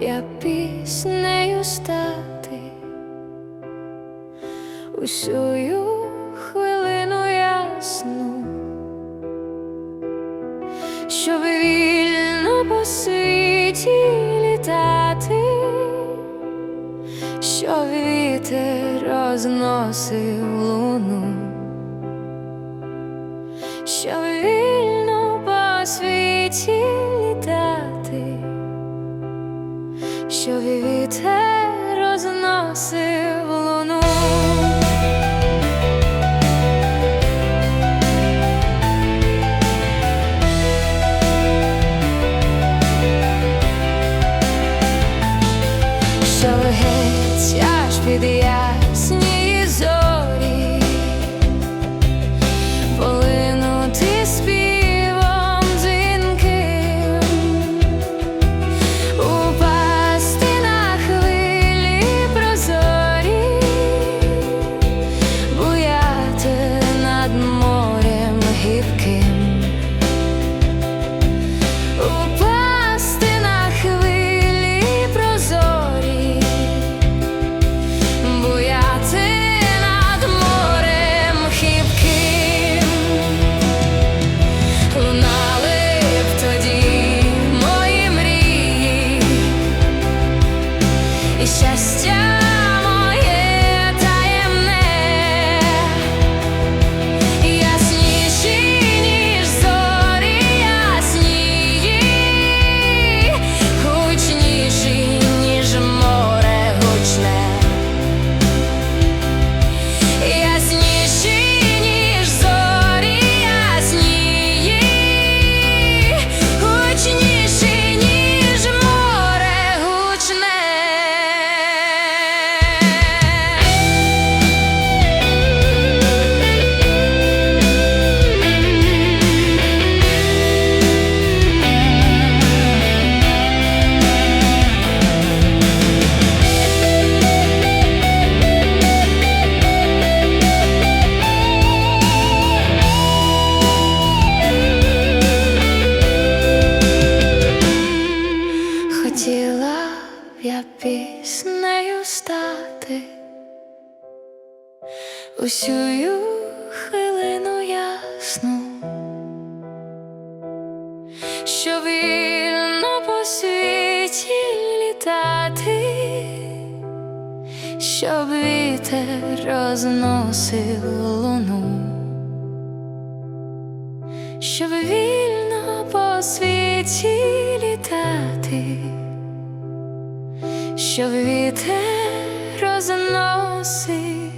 я піснею стати. Усю хвилину ясну, щоб вільно по світі літати, щоб вітер розносив луну, щоб вільно по світі щоб вітер розносив стати усю хвилину ясну, що вільно по світі літати, щоб вітер розносив луну, щоб вільно по світі літати, щоб вітер doesn't know, see.